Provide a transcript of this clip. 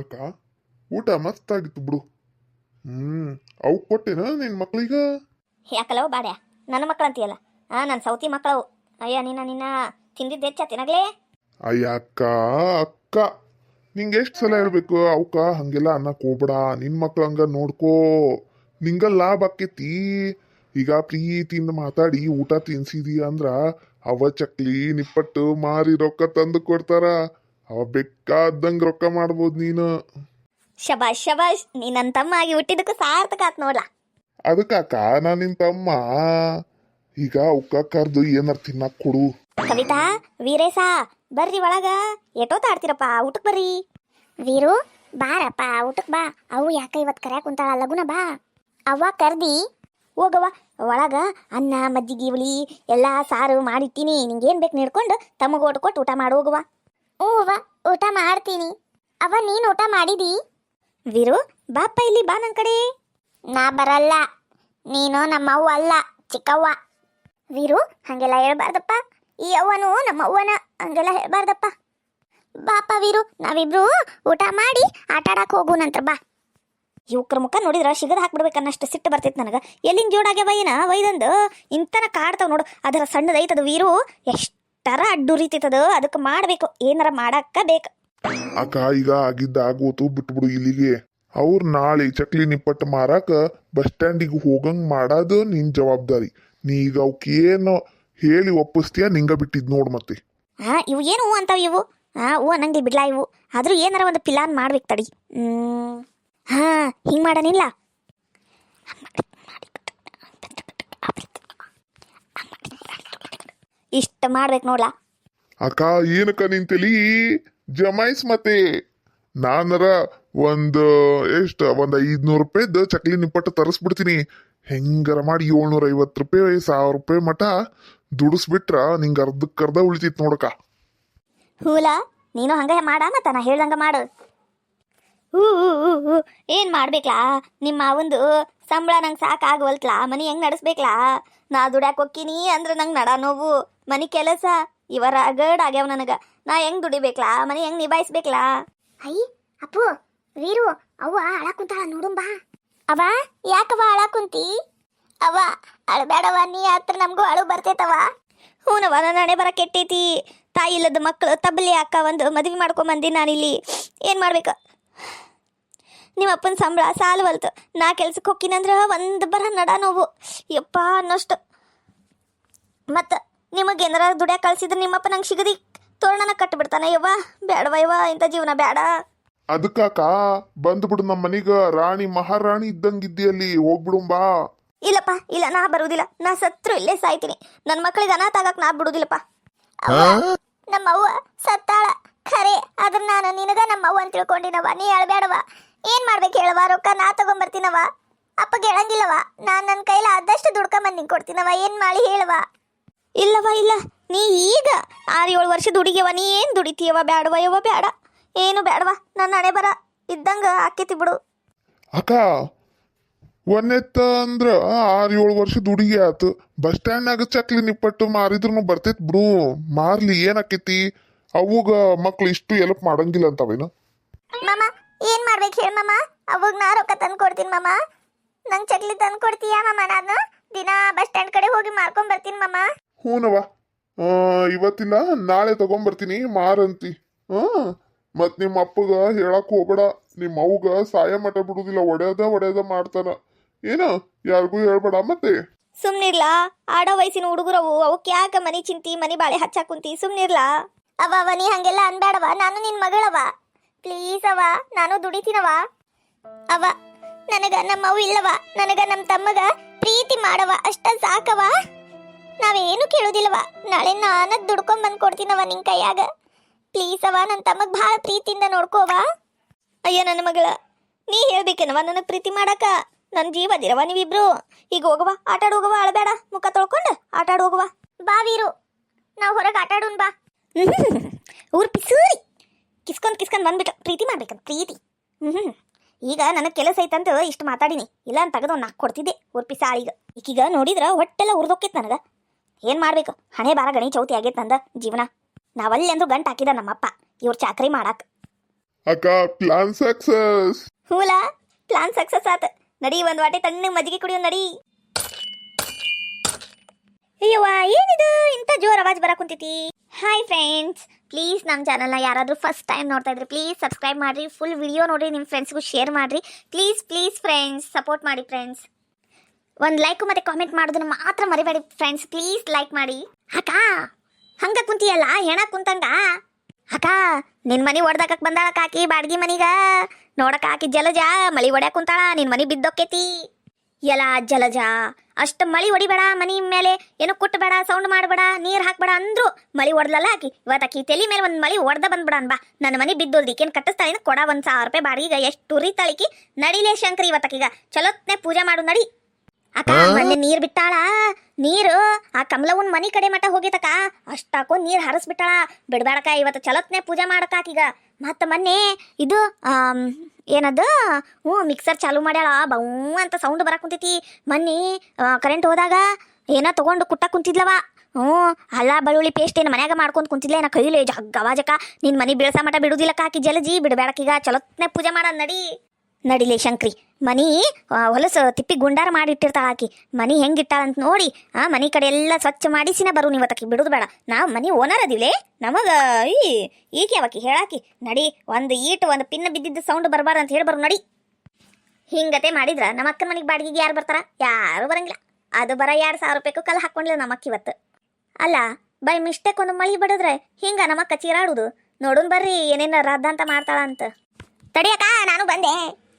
ಅಕ್ಕ ಊಟ ಮಸ್ತಾಗಿತ್ತು ಬಿಡು. ಹ್ಮ್ ಅವು ಕೊಟ್ಟೆನ ನಿನ್ ಮಕ್ಳಿಗ? ಯಾಕಲ್ಲವ ಬಾಡ್ಯ ನನ್ನ ಮಕ್ಕಳು ಅಂತೀಯಲ್ಲ ಆ ನನ್ನ ಸೌತಿ ಮಕ್ಕಳವು. ಅಯ್ಯ ನಿನ್ನ ನಿನ್ನ ತಿಂದಿದ್ದು ಹೆಚ್ಚ ತಿನ್ನಗ್ಲೇ ಅಯ್ಯ ಅಕ್ಕ ಅಕ್ಕ. ನಿಂಗೆ ಎಷ್ಟು ಸಲ ಹೇಳ್ಬೇಕು ಅವಕ್ಕ ಹಂಗೆಲ್ಲ ಅನ್ನಕ್ಕೆ ಹೋಗ್ಬೇಡ. ನಿನ್ ಮಕ್ಳು ಹಂಗ ನೋಡ್ಕೋ. ನಿಂಗ ಲಾಭ ಆಕೈತಿ. ಈಗ ಪ್ರೀತಿಯಿಂದ ಮಾತಾಡಿ ಊಟ ತಿನ್ಸಿದಿ ಅಂದ್ರ ಅವ ಚಕ್ಲಿ ನಿಪ್ಪಟ್ಟು ಮಾರಿ ರೊಕ್ಕ ತಂದು ಕೊಡ್ತಾರ. ಅವ ಬೇಕಾದಂಗ ರೊಕ್ಕ ಮಾಡ್ಬೋದು ನೀನು. ಶಬಾಷ್ ಶಬಾಷ್ ನೀ ನನ್ನ ತಮ್ಮ ಆಗಿ ಹುಟ್ಟಿದಕ್ಕೂ ಸಾರ್ಥಕ ಆತ್ ನೋಡ್ಲಾ? ಅದಕ್ಕಾಕ ನಾ ನಿನ್ ತಮ್ಮ. ಈಗ ಅವಕ್ಕ ಕರ್ದು ಏನಾರ ತಿನ್ನಕ್ ಕೊಡು. ಕವಿತಾ ವೀರೇಶ ಬರ್ರಿ ಒಳಗ. ಎಟೋ ತಾಡ್ತಿರಪ್ಪ ಊಟಕ್ಕೆ ಬರ್ರಿ. ವೀರು ಬಾರಪ್ಪ ಊಟಕ್ ಬಾ. ಅವು ಯಾಕ ಇವತ್ ಕರ್ಯಾಕ ಕುಂತಾಳ? ಲಗುನ ಬಾ. ಅವ್ವ ಕರ್ದಿ ಹೋಗವ್ವ. ಒಳಗ ಅನ್ನ ಮಜ್ಜಿಗೆ ಹುಳಿ ಎಲ್ಲಾ ಸಾರು ಮಾಡಿಟ್ಟಿನಿ. ನಿಂಗೇನ್ ಬೇಕು ನೀಡ್ಕೊಂಡು ತಮಗೆ ಓಟ್ ಕೊಟ್ಟು ಊಟ ಮಾಡಿ ಅವ್ವ ಊಟ ಮಾಡ್ತೀನಿ. ಅವ ನೀನು ಊಟ ಮಾಡಿದಿ? ವೀರು, ಬಾಪ್ಪ ಇಲ್ಲಿ ಬಾ ನನ್ನ ಕಡೆ. ನಾ ಬರಲ್ಲ. ನೀನು ನಮ್ಮವ್ವ ಅಲ್ಲ, ಚಿಕ್ಕವ್ವ. ವೀರು, ಹಂಗೆಲ್ಲ ಹೇಳ್ಬಾರ್ದಪ್ಪ. ಈ ಅವ್ವನು ನಮ್ಮವ್ವನ ಹಂಗೆಲ್ಲ ಹೇಳ್ಬಾರ್ದಪ್ಪ. ಬಾಪ ವೀರು, ನಾವಿಬ್ರು ಊಟ ಮಾಡಿ ಆಟ ಆಡಕ್ ಹೋಗುನಂತ್ರ ಬಾ. ಯುವಕ್ರ ಮುಖ ನೋಡಿದ್ರ ಸಿಗದ ಹಾಕ್ಬಿಡ್ಬೇಕನ್ನಷ್ಟು ಸಿಟ್ಟು ಬರ್ತೈತೆ ನನಗೆ. ಎಲ್ಲಿಂದ ಜೋಡಾಗ್ಯವ ಏನ? ವೈದಂದು. ಇಂತನ ಕಾಡ್ತಾವ ನೋಡು. ಅದರ ಸಣ್ಣದೈತದ ವೀರು ಎಷ್ಟರ ಅಡ್ಡುರಿತದ ಅದಕ್ಕೆ ಮಾಡ್ಬೇಕು. ಏನಾರ ಮಾಡಕ್ಕ ಬೇಕು. ಅಕ್ಕ ಈಗ ಆಗಿದ್ದ ಆಗೋತು ಬಿಟ್ಬಿಡು ಇಲ್ಲಿಗೆ. ಅವ್ರು ನಾಳೆ ಚಕ್ಲಿ ನಿಪ್ಪಟ್ಟು ಮಾರಾಕ ಬಸ್ ಸ್ಟ್ಯಾಂಡಿಗೆ ಹೋಗಂಗ್ ಮಾಡೋದು ನಿನ್ ಜವಾಬ್ದಾರಿ. ನೀ ಈಗ ಅವಕ್ಕೇನು ಹೇಳಿ ಒಪ್ಪಿಸ್ತೀಯ ನಿಂಗ ಬಿಟ್ಟಿದ್ ನೋಡ್ ಮತ್ತೆ. ಹಾ ಇವು ಏನು ಹೂ ಅಂತಾವ ಇವು? ಹಾ ಹೂ ಅನ್ನಂಗಿಲ್ಲ ಬಿಡ್ಲಾ ಇವು? ಆದ್ರೂ ಏನಾರ ಒಂದು ಪಿಲಾನ್ ಮಾಡ್ಬೇಕು ತಡಿ. ಹ್ಮ್. ಹಾ ಹಿಂಗ್ ಮಾಡನಿಲ್ಲ? ಇಷ್ಟ ಮಾಡ್ಬೇಕು ನೋಡ್ಲ? ಅಕ್ಕ ಏನಕ್ಕ ನಿಂತಲಿ ತಲಿ ಜಮಾಯಿಸ್ ಮತ್ತೆ. ನಾನರ ಒಂದು ಎಷ್ಟು ಒಂದು ಐದ್ನೂರು ರೂಪಾಯಿದ ಚಕ್ಲಿ ನಿಪ್ಪಟ್ಟು ತರಿಸ್ಬಿಡ್ತೀನಿ. ಹೆಂಗಾರ ಮಾಡಿ ಏಳ್ನೂರ ಐವತ್ತು ರೂಪಾಯಿ ಸಾವಿರ ರೂಪಾಯಿ ಮಟ ದುಡಿಸ್ಬಿಟ್ರ ನಿಂಗೆ ಅರ್ಧಕ್ಕರ್ಧ ಉಳಿತೈತ್ ನೋಡಕ್ಕ. ಹೂಲ ನೀನು ಹಂಗ ಮಾಡ ಮತ್ತ ನಾ ಹೇಳ್ದಂಗ ಮಾಡು. ಹೂ ಹೂ. ಏನ್ ಮಾಡ್ಬೇಕ್ಲಾ? ನಿಮ್ಮ ಮಾವಂದು ಸಂಬಳ ನಂಗೆ ಸಾಕಾಗವಲ್ತ್ಲಾ ಮನಿ ಹೆಂಗ್ ನಡೆಸ್ಬೇಕ್ಲಾ? ನಾ ದುಡ್ಯಾಕ್ ಹೋಕ್ಕಿನಿ ಅಂದ್ರೆ ನಂಗೆ ನಡ ನೋವು. ಮನಿ ಕೆಲಸ ಇವರ ಅಗಡ್ ಆಗ್ಯಾವ ನನಗ. ನಾ ಹೆಂಗ್ ದುಡಿಬೇಕ್ಲಾ? ಮನಿ ಹೆಂಗ್ ನಿಭಾಯಿಸ್ಬೇಕಲಾ? ಅಯ್ಯ ಅಪ್ಪು ವೀರು ಅವ್ವ ಅಳ ಕುಂತಾಳ ನೋಡುಂಬಾ ಅವ? ಯಾಕವ ಅಳ ಕುಂತಿ? ಅವ ಅಳಬೇಡವ ನೀ ಹತ್ರ ನಮಗೂ ಅಳು ಬರ್ತೈತವ ಹೂನವ ನನ್ನ ಹಣೆ ಬರ ಕೆಟ್ಟೈತಿ. ತಾಯಿ ಇಲ್ಲದ ಮಕ್ಕಳು ತಬ್ಬಲಿ ಅಕ್ಕ ಒಂದು ಮದುವೆ ಮಾಡ್ಕೊಂಬಂದಿ ನಾನಿಲ್ಲಿ. ಏನು ಮಾಡ್ಬೇಕು? ನಿಮ್ಮ ಅಪ್ಪನ ಸಂಬಳ ಸಾಲವಲ್ತು ನಾ ಕೆಲ್ಸಕ್ಕೆ ಹೋಗ್ತೀನಂದ್ರೆ ಒಂದು ಬರ ನಡ ನೋವು. ಯಪ್ಪ ಅನ್ನೋಷ್ಟು. ಮತ್ತು ನಿಮಗೆ ಏನಾರ ದುಡ್ಯಾಕ ಕಳ್ಸಿದ್ರೆ ನಿಮ್ಮಪ್ಪ ನಂಗೆ ಸಿಗದಿ. ತೋರಣನ ಕಟ್ಟಿಬಿಡ್ತಾನೆ ಯವ್ವ. ಬೇಡವ ಯವ್ವ ಇಂಥ ಜೀವನ ಬೇಡ ಅದಕ್ಕಾಕ ಬಂದ್ಬಿಡು ನಮ್ಮ ಮನೀಗ. ರಾಣಿ ಮಹಾರಾಣಿ ಇದ್ದಂಗಿದ್ದಿ ಹೋಗ್ಬಿಡುಂಬಾ ಇಲ್ಲಪ್ಪ ಇಲ್ಲ ನಾ ಬರುವುದಿಲ್ಲ ನಾ ಸತ್ರು ಇಲ್ಲೇ ಸಾಯ್ತೀನಿ. ನನ್ನ ಮಕ್ಕಳಿಗೆ ಅನಾಥ ಆಗಕ್ ನಾ ಬಿಡುವುದಿಲ್ಲಪ್ಪ ನಮ್ಮ ಅವ್ವ ಸತ್ತಾಳ. ಖರೆ ಅದ್ರ ನಾನು ನಿನಗ ನಮ್ಮ ಅವ್ವ ಅಂತ ತಿಳ್ಕೊಂಡಿನವ ನೀ ಹೇಳ್ಬೇಡವ ಏನ್ ಮಾಡ್ಬೇಕು ಹೇಳವ ರೊಕ್ಕ ನಾ ತಗೊಂಬರ್ತೀನವ ಅಪ್ಪ ಹೇಳಂಗಿಲ್ಲವ ನಾನು ನನ್ನ ಕೈಲ ಆದಷ್ಟು ದುಡ್ಕೊಂಬಂದು ನಿಂಗೆ ಕೊಡ್ತೀನವ ಏನ್ ಮಾಡಿ ಹೇಳವ ಇಲ್ಲವ ಇಲ್ಲ. ನೀ ಈಗ ಆರು ಏಳು ವರ್ಷದ ಹುಡುಗಿಯವ ನೀ ಏನು ದುಡಿತೀಯವ ಬ್ಯಾಡವ ಯವ ಬ್ಯಾಡ. ಏನು ಬ್ಯಾಡವಾ ನನ್ನ ಹಣೆ ಬರ. ಇದ್ದಂಗ ಆಕೇತಿ ಬಿಡು. ಅಕ್ಕ ಒಂದೆತ್ತ ಅಂದ್ರ ಆರ್ ಏಳು ವರ್ಷದ ದುಡಿಗೆ ಆತು. ಬಸ್ ಸ್ಟ್ಯಾಂಡ್ನಾಗ ಚಕ್ಲಿ ನಿಪ್ಪಟ್ಟು ಮಾರಿದ್ರು ಬರ್ತೈತ್ ಬಿಡು. ಮಾರ್ಲಿ ಏನಾಕೈತಿ ಅವಾಗ ಮಕ್ಳು ಇಷ್ಟು ಎಲ್ಪ್ ಮಾಡಂಗಿಲ್ಲ ಅಂತವೇನು? ಮಾಮ ಏನ್ ಮಾಡ್ಬೇಕು ಹೇಳ ಮಾಮ? ಅವಾಗ ನಾ ರೊಕ್ಕ ತಂದು ಕೊಡ್ತೀನಿ ಮಾಮ. ನಂಗೆ ಚಕ್ಲಿ ತಂದು ಕೊಡ್ತೀಯಾ ಮಾಮ? ನಾನು ದಿನ ಬಸ್ ಸ್ಟ್ಯಾಂಡ್ ಕಡೆ ಹೋಗಿ ಮಾರ್ಕೊಂಡ್ ಬರ್ತೀನಿ ಮಾಮ. ಹೂನವ ಆ, ಇವತ್ತಿಲ್ಲ ನಾಳೆ ತಗೊಂಬರ್ತೀನಿ ಮಾರಂತಿ. ಹಾ ಮತ್ ನಿಮ್ಮ ಅಪ್ಪಗ ಹೇಳಕ್ ಹೋಗ್ಬೇಡ. ನಿಮ್ಮ ಅವ್ಗ ಸಾಯ ಮಠ ಬಿಡುದಿಲ್ಲ ಒಡೆಯದ ಒಡೆಯದ ಮಾಡ್ತಾನ. ಏನ ಯಾರಿಗೂ ಹೇಳ್ಬೇಡ ಮತ್ತೆ? ಸುಮ್ನಿರ್ಲಾ ಆಡೋ ವಯಸ್ಸಿನ ಹುಡುಗರವು ಅವಕ್ಕೆ ಯಾಕ ಮನಿ ಚಿಂತಿ ಮನಿ ಬಾಳೆ ಹಚ್ಚಾಕುಂತಿ ಸುಮ್ನಿರ್ಲಾ. ಅವ ಅವ ನೀ ಹಂಗೆಲ್ಲ ಅನ್ಬೇಡವ ನಾನು ನಿನ್ ಮಗಳವ ಪ್ಲೀಸ್ ಅವ ನಾನು ದುಡಿತೀನವ ಅವ ನನಗ ನಮ್ಮ ಅವು ಇಲ್ಲವ ನನಗ ನಮ್ಮ ತಮ್ಮಗ ಪ್ರೀತಿ ಮಾಡವ ಅಷ್ಟ ಸಾಕವ ನಾವೇನು ಕೇಳೋದಿಲ್ವ ನಾಳೆ ನಾನ ದುಡ್ಕೊಂಡ್ ಬಂದ್ ಕೊಡ್ತೀನವ ನಿನ್ ಕೈಯಾಗ. ಪ್ಲೀಸ್ ಅವ ನನ್ನ ತಮ್ಮಗ್ ಭಾಳ ಪ್ರೀತಿಯಿಂದ ನೋಡ್ಕೋವ ಅಯ್ಯ ನನ್ನ ಮಗಳ, ನೀ ಹೇಳ್ಬೇಕೇನವ ನನಗೆ ಪ್ರೀತಿ ಮಾಡಕ? ನನ್ನ ಜೀವ ದಿರವ ನೀವಿಬ್ರು. ಈಗ ಹೋಗವ ಆಟ ಹೋಗವ, ಅಳಬೇಡ. ಮುಖ ತೊಳ್ಕೊಂಡು ಆಟ ಹೋಗವ. ಬಾ ವೀರು, ನಾವು ಹೊರಗೆ ಆಟ ಆಡೋಣ ಬಾ. ಊರ್ ಪಿಸೂರಿ. ಕಿಸ್ಕೊಂಡ್ ಕಿಸ್ಕೊಂಡ್ ಬಂದ್ಬಿಟ್ಟು ಪ್ರೀತಿ ಮಾಡ್ಬೇಕಂತ ಪ್ರೀತಿ. ಹ್ಮ್. ಈಗ ನನಗೆ ಕೆಲಸ ಐತಂತ ಇಷ್ಟು ಮಾತಾಡಿನಿ. ಇಲ್ಲ ಅಂತ ತೆಗೆದು ನಾಲ್ಕು ಕೊಡ್ತಿದ್ದೆ ಊರ್ ಪಿಸಾಳಿಗ ಈಗೀಗ ನೋಡಿದ್ರ ಹೊಟ್ಟೆಲ್ಲ ಉರ್ದೋಕೈತ್ ನನಗ. ಏನ್ ಮಾಡ್ಬೇಕು? ಹಣೆ ಬಾರ ಗಣಿ ಚೌತಿ ಆಗೈತ್ ನಂದ ಜೀವನ. ನಾವಲ್ಲಿ ಅಂದ್ರೂ ಗಂಟು ಹಾಕಿದ ನಮ್ಮಪ್ಪ. ಇವ್ರ ಚಾಕ್ರಿ ಮಾಡಾಕ. ಅಕ್ಕ ಪ್ಲಾನ್ ಸಕ್ಸಸ್ ಹೂಲ ಪ್ಲಾನ್ ಸಕ್ಸಸ್ ಆತ. ನಡಿ ಒಂದ್ ವಾಟೆ ತಣ್ಣಗೆ ಮಜ್ಜಿಗೆ ಕುಡಿಯೋ ನಡಿ. ಅಯ್ಯವ್ವ ಏನಿದು? ಇಂಥ ಜೋರ್ ಅವಾಜ್ ಬರ ಕುಂತೈತಿ? ಹಾಯ್ ಫ್ರೆಂಡ್ಸ್ ಪ್ಲೀಸ್ ನಮ್ಮ ಚಾನಲ್ನ ಯಾರಾದರೂ ಫಸ್ಟ್ ಟೈಮ್ ನೋಡ್ತಾ ಇದ್ರೆ ಪ್ಲೀಸ್ ಸಬ್ಸ್ಕ್ರೈಬ್ ಮಾಡಿರಿ. ಫುಲ್ ವಿಡಿಯೋ ನೋಡಿ ನಿಮ್ಮ ಫ್ರೆಂಡ್ಸ್ಗೂ ಶೇರ್ ಮಾಡಿರಿ. ಪ್ಲೀಸ್ ಪ್ಲೀಸ್ ಫ್ರೆಂಡ್ಸ್ ಸಪೋರ್ಟ್ ಮಾಡಿ ಫ್ರೆಂಡ್ಸ್ ಒಂದು ಲೈಕ್ ಮತ್ತೆ ಕಾಮೆಂಟ್ ಮಾಡೋದನ್ನ ಮಾತ್ರ ಮರಿಬೇಡಿ ಫ್ರೆಂಡ್ಸ್ ಪ್ಲೀಸ್ ಲೈಕ್ ಮಾಡಿ. ಅಕ್ಕ, ಹಂಗ ಕುಂತಿಯಲ್ಲ, ಹೆಣ ಕುಂತಂಗ? ಅಕ್ಕ, ನಿನ್ ಮನಿ ಒಡ್ದಾಕಕ್ ಬಂದಾಳ ಕಾಕಿ ಬಾಡ್ಗಿ ಮನಿಗ. ನೋಡಕ್ ಹಾಕಿ ಜಲಜ, ಮಳಿ ಒಡ್ಯಾಕ್ ಕುಂತಾಳ, ನಿನ್ ಮನಿ ಬಿದ್ದೋಕೇತಿ. ಎಲ್ಲ ಜಲಜ, ಅಷ್ಟ ಮಳಿ ಹೊಡಿಬೇಡ ಮನಿ ಮೇಲೆ ಏನು ಕುಟ್ಟಬೇಡ ಸೌಂಡ್ ಮಾಡಬೇಡ, ನೀರು ಹಾಕ್ಬೇಡ ಅಂದ್ರು ಮಳಿ ಹೊಡ್ದಲ್ಲ ಆಕಿ. ಇವತ್ತು ಆಕಿ ತಲೆ ಮೇಲೆ ಒಂದು ಮಳಿ ಹೊಡೆದ ಬಂದ್ಬಿಡ ಅನ್ಬಾ ನನ್ನ ಮನಿ ಬಿದ್ದೋಲ್ದಿ ಕಟ್ಟಿಸ್ತಾಳಿನ ಕೊಡ ಒಂದು ಸಾವಿರ ರೂಪಾಯಿ ಬಾಡಿಗೆ ಎಷ್ಟು ಉರಿತಾಳಿಕಿ ನಡಿಲೇ ಶಂಕರಿ ಇವತ್ತಕೀಗ ಚಲೋತ್ನೆ ಪೂಜೆ ಮಾಡು, ನಡಿ. ಅಕ್ಕ ಮೊನ್ನೆ ನೀರ್ ಬಿಟ್ಟಾಳ. ನೀರು ಆ ಕಮಲವನ್ ಮನಿ ಕಡೆ ಮಠ ಹೋಗಿತಕ ಅಷ್ಟಾಕೋ ನೀರ್ ಹರಿಸ್ಬಿಟ್ಟಾಳ. ಬಿಡ್ಬೇಡಕ ಇವತ್ತು ಚಲೋತ್ನೆ ಪೂಜೆ ಮಾಡಕಾಕೀಗ ಮತ್ತ ಮೊನ್ನೆ ಇದು ಏನದು? ಹ್ಞೂ ಮಿಕ್ಸರ್ ಚಾಲು ಮಾಡ್ಯಾಳ. ಬೌ ಅಂತ ಸೌಂಡ್ ಬರಕ್ ಕುಂತೈತಿ. ಮೊನ್ನೆ ಕರೆಂಟ್ ಹೋದಾಗ ಏನ ತಗೊಂಡು ಕುಟ್ಟ ಕುಂತಿದ್ಲವ. ಹ್ಞೂ ಅಲ್ಲ ಬೆಳ್ಳುಳ್ಳಿ ಪೇಸ್ಟ್ ಏನು ಮನ್ಯಾಗ ಮಾಡ್ಕೊಂಡು ಕುಂತಿದ್ಲೆ ನಾ ಕೈಲಿ? ಜಗ್ಗವಾಜಕ ನಿನ್ನ ನಿನ್ ಮನಿ ಬೀಳ್ಸ ಮಟ ಬಿಡುದಿಲ್ಲ ಕಾಕಿ ಜಲಜಿ. ಬಿಡಬೇಡಕೀಗ ಚಲೋತ್ನೆ ಪೂಜೆ ಮಾಡ ನಡಿ. ನಡಿಲೆ ಶಂಕ್ರಿ. ಮನಿ ಹೊಲಸು ತಿಪ್ಪಿ ಗುಂಡಾರ ಮಾಡಿಟ್ಟಿರ್ತಾಳ ಆಕಿ. ಮನಿ ಹೆಂಗಿಟ್ಟಾಳ ಅಂತ ನೋಡಿ, ಆ, ಮನಿ ಕಡೆ ಎಲ್ಲ ಸ್ವಚ್ಛ ಮಾಡಿಸಿನ ಬರು ನೀವತ್ತಕಿ ಬಿಡುದು ಬೇಡ. ನಾವು ಮನಿ ಓನರ್ ಅದಿವ್ಲೆ ನಮಗ, ಈ, ಈಕೆ ಅವಕಿ ಹೇಳಾಕಿ. ನಡಿ, ಒಂದು ಈಟು, ಒಂದು ಪಿನ್ನ ಬಿದ್ದಿದ್ದ ಸೌಂಡ್ ಬರಬಾರ ಅಂತ ಹೇಳಿ ಬರು, ನಡಿ. ಹಿಂಗತೆ ಮಾಡಿದ್ರ ನಮ್ಮ ಅಕ್ಕನ ಮನೆಗೆ ಬಾಡಿಗೆಗೆ ಯಾರು ಬರ್ತಾರ? ಯಾರು ಬರಂಗಿಲ್ಲ. ಅದು ಬರ ಎರಡು ಸಾವಿರ ರೂಪಾಯಿಗೂ ಕಲ್ಲು ನಮ್ಮ ಅಕ್ಕ ಇವತ್ತು. ಅಲ್ಲ, ಬೈ ಮಿಸ್ಟೇಕ್ ಒಂದು ಮಳಿ ಬಡದ್ರೆ ಹಿಂಗ ನಮ್ಮ ಅಕ್ಕ ಚೀರಾಡುದು. ನೋಡುನ್ ಬರ್ರಿ ಏನೇನು ರದ್ದ ಅಂತ ಮಾಡ್ತಾಳ ಅಂತ. ತಡಿಯಕ್ಕ ನಾನು ಬಂದೆ.